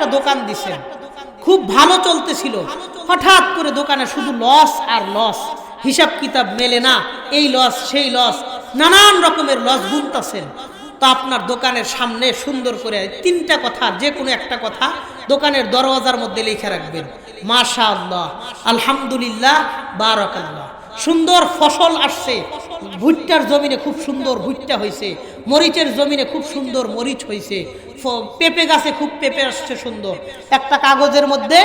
একটা দোকান দিছেন খুব ভালো চলতেছিল। হঠাৎ করে দোকানে শুধু লস আর লস হিসাব কিতাব মেলে না, এই লস সেই লস নানান রকমের লস গুনতাছেন তো আপনার দোকানের সামনে সুন্দর করে তিনটা কথা, যে কোনো একটা কথা দোকানের দরওয়াজার মধ্যে লিখে রাখবেন। মাশা আল্লাহ আলহামদুলিল্লাহ, বারাকাল্লাহ। সুন্দর ফসল আসছে। ভুট্টার জমিনে খুব সুন্দর ভুট্টা হয়েছে। মরিচের জমিনে খুব সুন্দর মরিচ হয়েছে। পেঁপে গাছে খুব পেঁপে আসছে সুন্দর। একটা কাগজের মধ্যে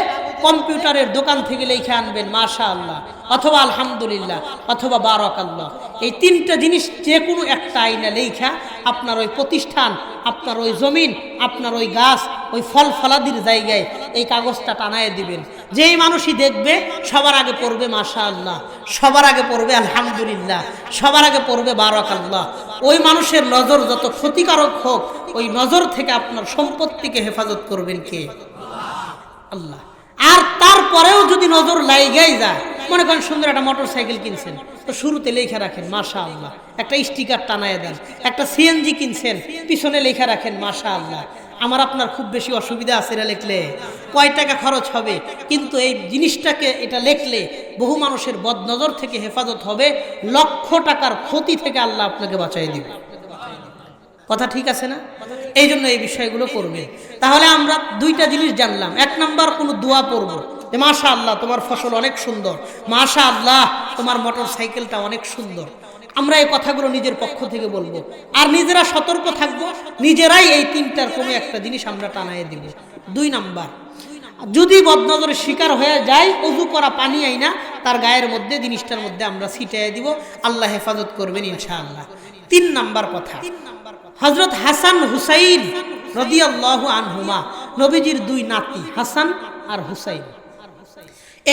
কম্পিউটারের দোকান থেকে লিখে আনবেন মাশা আল্লাহ অথবা আলহামদুলিল্লাহ, অথবা বারক আল্লাহ এই তিনটা জিনিস যে কোনো একটা আইনা লেখা, আপনার ওই প্রতিষ্ঠান, আপনার ওই জমিন, আপনার ওই গাছ, ওই ফল ফলাদির জায়গায় এই কাগজটা টানায় দিবেন। যেই মানুষই দেখবে, সবার আগে পড়বে মাশা আল্লাহ সবার আগে পড়বে আলহামদুলিল্লাহ, সবার আগে পড়বে বারক আল্লাহ ওই মানুষের নজর যত ক্ষতিকারক হোক, ওই নজর থেকে আপনার সম্পত্তিকে হেফাজত করবেন কে? আল্লাহ। আর তারপরেও যদি নজর লাইগাই যায়, মনে করেন সুন্দর একটা মোটর সাইকেল কিনছেন, তো শুরুতে লেখা রাখেন মাশা আল্লাহ একটা স্টিকার টানায় দেন, একটা সিএনজি কিনছেন, পিছনে লেখা রাখেন মাশা আল্লাহ আমার আপনার খুব বেশি অসুবিধা আছে এটা লিখলে। কয় টাকা খরচ হবে? কিন্তু এই জিনিসটাকে এটা লেখলে বহু মানুষের বদনজর থেকে হেফাজত হবে, লক্ষ টাকার ক্ষতি থেকে আল্লাহ আপনাকে বাঁচাই দিবে। কথা ঠিক আছে না? এই জন্য এই বিষয়গুলো করবে। তাহলে আমরা দুইটা জিনিস জানলাম। এক নাম্বার কোনো দোয়া পড়ব। যে মাশা আল্লাহ তোমার ফসল অনেক সুন্দর। মাশা আল্লাহ তোমার মোটর সাইকেলটা অনেক সুন্দর। আমরা এই কথাগুলো নিজের পক্ষ থেকে বলব। আর নিজেরা সতর্ক থাকব, নিজেরাই এই তিনটার কোনো একটা জিনিস আমরা টানাই দিব। দুই নাম্বার, যদি বদনজরের শিকার হয়ে যায়, অজু করা পানি আইনা তার গায়ের মধ্যে জিনিসটার মধ্যে আমরা ছিটাই দিব। আল্লাহ হেফাজত করবেন ইনশাআল্লাহ। তিন নাম্বার কথা হজরত হাসান হুসাইন রদিয়াল্লাহু আনহুমা, নবীজির দুই নাতি, হাসান আর হুসাইন।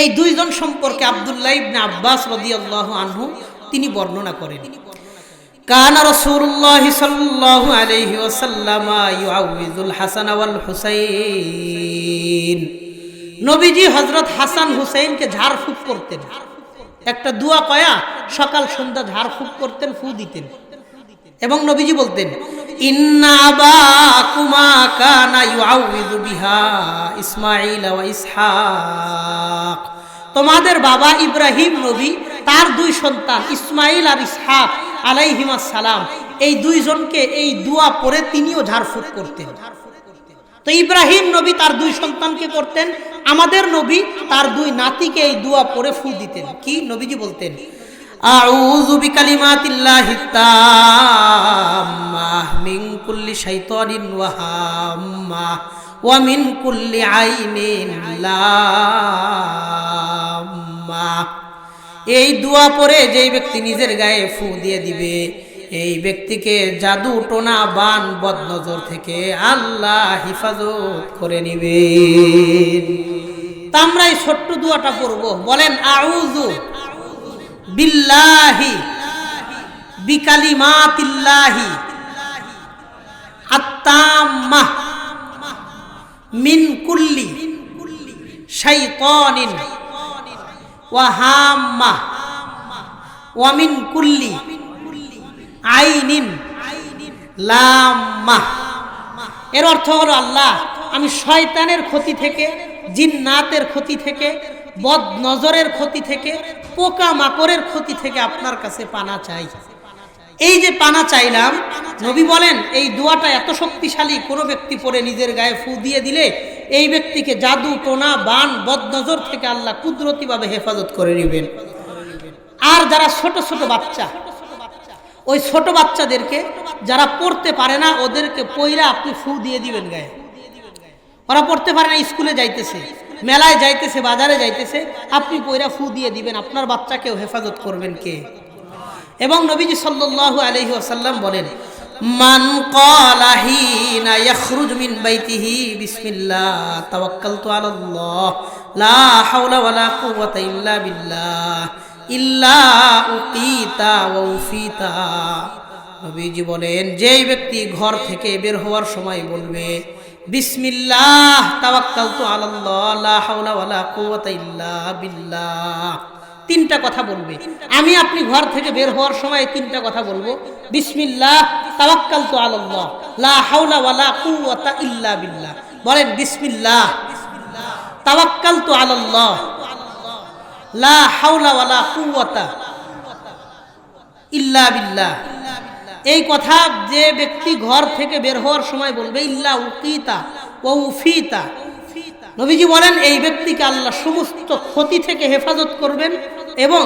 এই দুইজন সম্পর্কে আব্দুল্লাহ ইবনে আব্বাস রদিয়াল্লাহু আনহু তিনি বর্ণনা করেন। সাল্লাল্লাহু আলাইহি ওয়াসাল্লাম হাসান হুসাইন। নবীজি হযরত হাসান হুসাইনকে ঝাড়ফুঁক করতেন। একটা দুয়া কয়া সকাল সন্ধ্যা ঝাড়ফুঁক করতেন, ফু দিতেন। এবং নবীজি বলতেন, ইন্না ওয়া ইসহাক। তোমাদের বাবা ইব্রাহিম নবী, তার দুই সন্তান ইসমাইল আর ইসহাক আলাইহিমাস সালাম। এই দুইজনকে এই দুয়া পরে তিনিও ঝাড়ফুঁক করতেন। তো ইব্রাহিম নবী তার দুই সন্তানকে করতেন, আমাদের নবী তার দুই নাতিকে এই দুয়া পরে ফু দিতেন। কি নবীজি বলতেন? আউযু মিন কুল্লি ওয়া মিন কুল্লি আইনিন লাম্মাহ এই দোয়া পরে যেই ব্যক্তি নিজের গায়ে ফু দিয়ে দিবে, এই ব্যক্তিকে জাদু টোনা বান বদনজর থেকে আল্লাহ হিফাজত করে নিবে। তা আমরা এই ছোট্ট দোয়াটা পড়ব। বলেন, আউযু বিল্লাহি বিকালি বিকালিমাতিল্লাহি আত্তাম্মাহ মিন কুল্লি শাইতানিন ওয়ামিন কুল্লি। আইনিন। লাম্মা। এর অর্থ হলো আল্লাহ, আমি শয়তানের ক্ষতি থেকে, জিন্নাতের ক্ষতি থেকে বদ নজরের ক্ষতি থেকে পোকা মাকড়ের ক্ষতি থেকে আপনার কাছে পানা চাই। এই যে পানা চাইলাম নবী বলেন, এই দোয়াটা এত শক্তিশালী, কোনো ব্যক্তি পরে নিজের গায়ে ফু দিয়ে দিলে এই ব্যক্তিকে জাদু, টোনা, বান, বদনজর থেকে আল্লাহ কুদরতিভাবে হেফাজত করে নেবেন। আর যারা ছোট ছোট বাচ্চা, ওই ছোট বাচ্চাদেরকে যারা পড়তে পারে না, ওদেরকে পইরা আপনি ফু দিয়ে দিবেন গায়ে। ওরা পড়তে পারে না, স্কুলে যাইতেছে, মেলায় যাইতেছে, বাজারে যাইতেছে, আপনি পইরা ফু দিয়ে দিবেন, আপনার বাচ্চাকেও হেফাজত করবেন কে? এবং নবীজি সাল্লাল্লাহু আলাইহি ওয়াসাল্লাম বলেন মান ক্বালা হিনা ইয়াখরুজ মিন বাইতিহি, বিসমিল্লাহ, তাওয়াক্কালতু আলাল্লাহ, লা হাওলা ওয়ালা কুওয়াতা ইল্লা বিল্লাহ, ইল্লা উকিতা ওয়া উফিতা। নবীজি বলেন, যেই ব্যক্তি ঘর থেকে বের হওয়ার সময় বলবে, বিসমিল্লাহ, তাওয়াক্কালতু আলাল্লাহ, লা হাওলা ওয়ালা কুওয়াতা ইল্লা বিল্লাহ। তিনটা কথা বলবে। আমি আপনি ঘর থেকে বের হওয়ার সময় তিনটা কথা বলব। বিসমিল্লাহ তাওয়াক্কাল তো আল্লাহ লা হাওলা ওয়ালা কুওয়াতা ইল্লা বিল্লাহ। বলেন, বিসমিল্লাহ তাওয়াক্কাল তো আল্লাহ লা হাওলা ওয়ালা কুওয়াতা ইল্লা বিল্লাহ। এই কথা যে ব্যক্তি ঘর থেকে বের হওয়ার সময় বলবে, ইল্লা উকিতা ও উফিতা। নবীজি বলেন, এই ব্যক্তিকে আল্লাহ সমস্ত ক্ষতি থেকে হেফাজত করবেন। এবং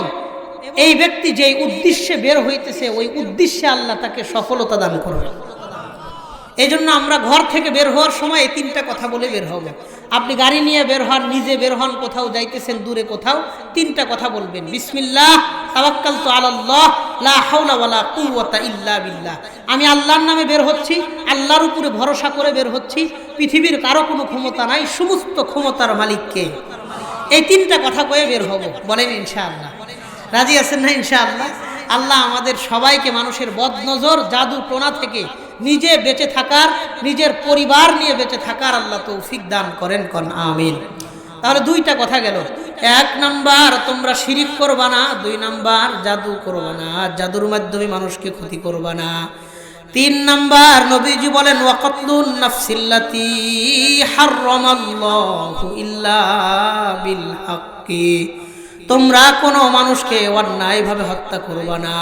এই ব্যক্তি যেই উদ্দেশ্যে বের হইতেছে, ওই উদ্দেশ্যে আল্লাহ তাকে সফলতা দান করবেন। এই জন্য আমরা ঘর থেকে বের হওয়ার সময় এই তিনটা কথা বলে বের হব। আপনি গাড়ি নিয়ে বের হন, নিজে বের হন, কোথাও যাইতেছেন, দূরে কোথাও, তিনটা কথা বলবেন। বিসমিল্লাহ তাওয়াক্কাল তো আল্লাহ লা হাওলা ওয়ালা কুওয়াতা ইল্লা বিল্লাহ। আমি আল্লাহর নামে বের হচ্ছি, আল্লাহর উপরে ভরসা করে বের হচ্ছি। পৃথিবীর কারও কোনো ক্ষমতা নাই, সমস্ত ক্ষমতার মালিককে। এই তিনটা কথা কয়ে বের হব। বলেন ইনশাআল্লাহ। রাজি আছেন না ইনশাআল্লাহ? আল্লাহ আমাদের সবাইকে মানুষের বদনজর, জাদু টোনা থেকে নিজে বেঁচে থাকার, নিজের পরিবার নিয়ে বেঁচে থাকার আল্লাহ তৌফিক দান করেন, কন, আমিন। তাহলে দুইটা কথা গেল। এক নাম্বার, তোমরা শিরিক করবা না। দুই নাম্বার, জাদু করবা না। জাদুর মাধ্যমে মানুষকে ক্ষতি করবা না। তিন নাম্বার নবীজি বলেন, ওয়াকতলুন নাফসিল্লাতি হাররামাল্লাহু ইল্লা বিল হাক্কি তোমরা কোনো মানুষকে অন্যায়ভাবে হত্যা করবা না।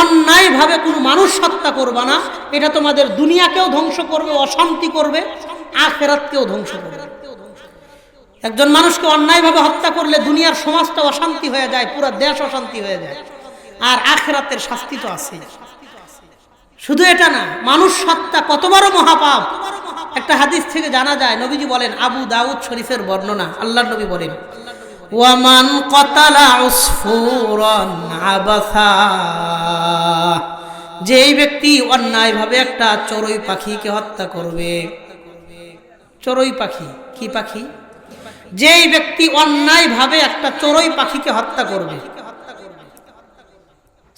অন্যায়ভাবে কোনো মানুষ হত্যা করবা না। এটা তোমাদের দুনিয়াকেও ধ্বংস করবে, অশান্তি করবে, আখেরাতকেও ধ্বংস করবে। একজন মানুষকে অন্যায়ভাবে হত্যা করলে দুনিয়ার সমাজটা অশান্তি হয়ে যায়, পুরো দেশ অশান্তি হয়ে যায়। আর আখেরাতের শাস্তি তো আছে শুধু এটা না, মানুষ হত্যা কত বড় মহাপাপ। একটা হাদিস থেকে জানা যায়, নবীজি বলেন, আবু দাউদ শরীফের বর্ণনা আল্লাহ নবী বলেন, ওয়ামান কতালা উসফুরন আবাসা। যেই ব্যক্তি অন্যায়ভাবে একটা চড়ুই পাখিকে হত্যা করবে, চড়ুই পাখি, কি পাখি? যেই ব্যক্তি অন্যায়ভাবে একটা চড়ুই পাখিকে হত্যা করবে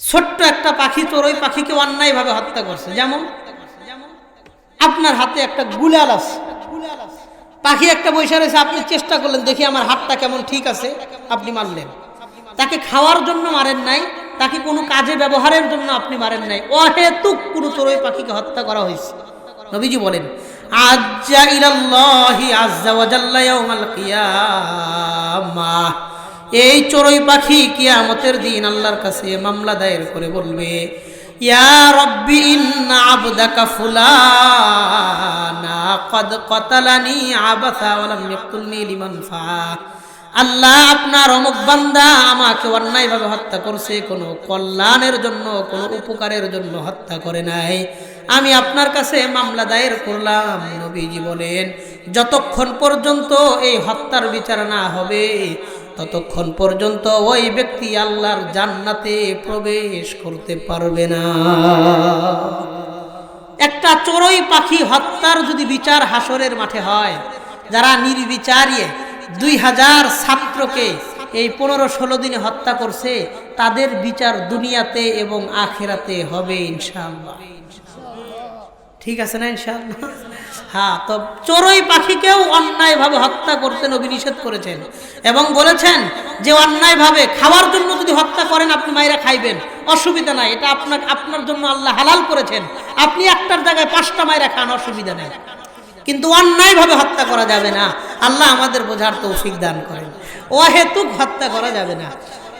ছোট্ট একটা পাখি চড়ুই পাখিকে অন্যায়ভাবে হত্যা করছে। যেমন আপনার হাতে একটা গুলাল আছে। পাখি একটা বৈশা রয়েছে, আপনি চেষ্টা করলেন, দেখি আমার হাতটা কেমন ঠিক আছে, আপনি মারলেন। তাকে খাওয়ার জন্য মারেন নাই, তাকে কোনো কাজে ব্যবহারের জন্য আপনি মারেন নাই। অহেতুক কোনো চড়ুই পাখিকে হত্যা করা হয়েছে। নবীজি বলেন, আজ্জা ইলাল্লাহি আজ্জা ওয়া জাল্লা ইয়াউমাল কিয়ামাহ এই চড়ুই পাখি কিয়ামতের দিন আল্লাহর কাছে মামলা দায়ের করে বলবে কদ কতালানি আবাসা ফা। আল্লাহ আপনার অমুক বান্দা আমাকে অন্যায়ভাবে হত্যা করছে, কোনো কল্যাণের জন্য, কোনো উপকারের জন্য হত্যা করে নাই। আমি আপনার কাছে মামলা দায়ের করলাম, নবীজি বলেন, যতক্ষণ পর্যন্ত এই হত্যার বিচার না হবে ততক্ষণ পর্যন্ত ওই ব্যক্তি আল্লাহর জান্নাতে প্রবেশ করতে পারবে না। একটা চড়ুই পাখি হত্যার যদি বিচার হাসরের মাঠে হয়, যারা নির্বিচারিয়ে দুই হাজার ছাত্রকে এই পনেরো ষোলো দিনে হত্যা করছে, তাদের বিচার দুনিয়াতে এবং আখেরাতে হবে ইনশাআল্লাহ। ঠিক আছে না ইনশাআল্লাহ? হ্যাঁ তো চড়ুই পাখিকেও অন্যায়ভাবে হত্যা করতে নবী নিষেধ করেছেন। এবং বলেছেন যে অন্যায়ভাবে খাওয়ার জন্য যদি হত্যা করেন, আপনি মায়েরা খাইবেন। অসুবিধা নাই, এটা আপনার আপনার জন্য আল্লাহ হালাল করেছেন। আপনি একটার জায়গায় পাঁচটা মায়েরা খান, অসুবিধা নেই। কিন্তু অন্যায়ভাবে হত্যা করা যাবে না। আল্লাহ আমাদের বোঝার তৌফিক দান করেন। অহেতুক হত্যা করা যাবে না।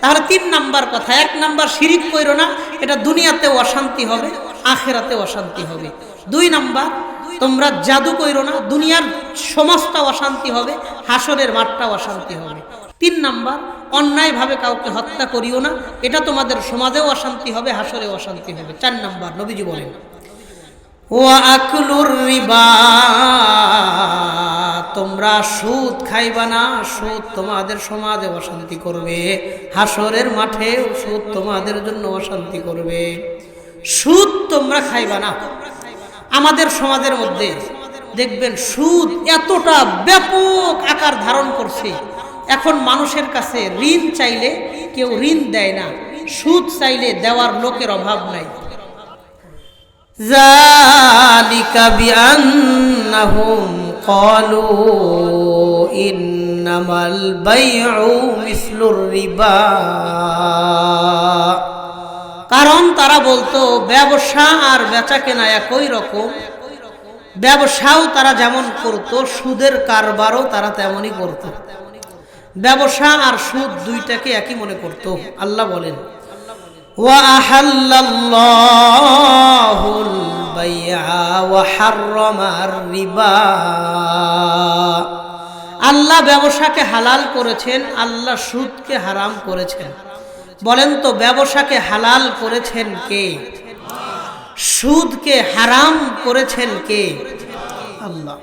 তাহলে তিন নাম্বার কথা, এক নাম্বার শিরিক কইরো না, এটা দুনিয়াতেও অশান্তি হবে। আখেরাতেও অশান্তি হবে। দুই নাম্বার, তোমরা জাদু কইরো না, দুনিয়ার সমাজটা অশান্তি হবে, হাসরের মাঠটা অশান্তি হবে। তিন নাম্বার, অন্যায়ভাবে কাউকে হত্যা করিও না, এটা তোমাদের সমাজেও অশান্তি হবে, হাসরেও অশান্তি হবে। চার নাম্বার, নবীজি বলেন ও আকলুর রিবা, তোমরা সুদ খাইবা না, সুদ তোমাদের সমাজে অশান্তি করবে, হাসরের মাঠে সুদ তোমাদের জন্য অশান্তি করবে। সুদ তোমরা খাইবা না। আমাদের সমাজের মধ্যে দেখবেন সুদ এতটা ব্যাপক আকার ধারণ করছে। এখন মানুষের কাছে ঋণ চাইলে কেউ ঋণ দেয় না। সুদ চাইলে দেওয়ার লোকের অভাব নাই। জালিকা বিআন্নাহুম ক্বালু ইন্নামাল বাইউ মিসলুর রিবা। কারণ তারা বলতো, ব্যবসা আর বেচা কেনা একই রকম। ব্যবসাও তারা যেমন করত, সুদের কারবারও তারা তেমনই করত। ব্যবসা আর সুদ দুইটাকে একই মনে করত। আল্লাহ বলেন আল্লাহ ব্যবসাকে হালাল করেছেন, আল্লাহ সুদকে হারাম করেছেন। বলেন তো ব্যবসাকে হালাল করেছেন কে সুদকে হারাম করেছেন কে আল্লাহ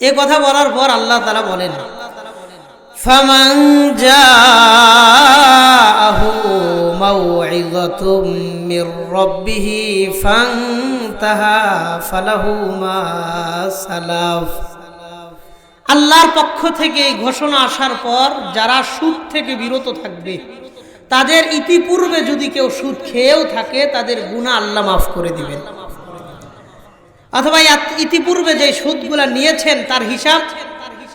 এ কথা বলার পর আল্লাহ তারা বলেন فمن جاءه موعظة من ربه فانتهى فله ما سلف আল্লাহর পক্ষ থেকে এই ঘোষণা আসার পর যারা সুদ থেকে বিরত থাকবে, তাদের ইতিপূর্বে যদি কেউ সুদ খেয়েও থাকে, তাদের গুণা আল্লাহ মাফ করে দিবেন। অথবা ইতিপূর্বে যে সুদগুলা নিয়েছেন, তার হিসাব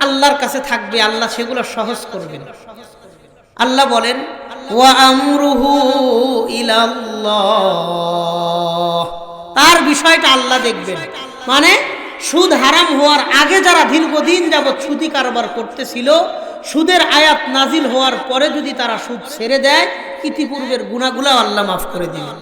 আল্লাহর কাছে থাকবে, আল্লাহ সেগুলো সহজ করবেন। আল্লাহ বলেন তার বিষয়টা আল্লাহ দেখবেন। মানে সুদ হারাম হওয়ার আগে যারা দীর্ঘদিন যাবৎ সুদি কারবার করতেছিল, সুদের আয়াত নাজিল হওয়ার পরে যদি তারা সুদ ছেড়ে দেয়, ইতিপূর্বের গুণাগুলা আল্লাহ মাফ করে দিবেন।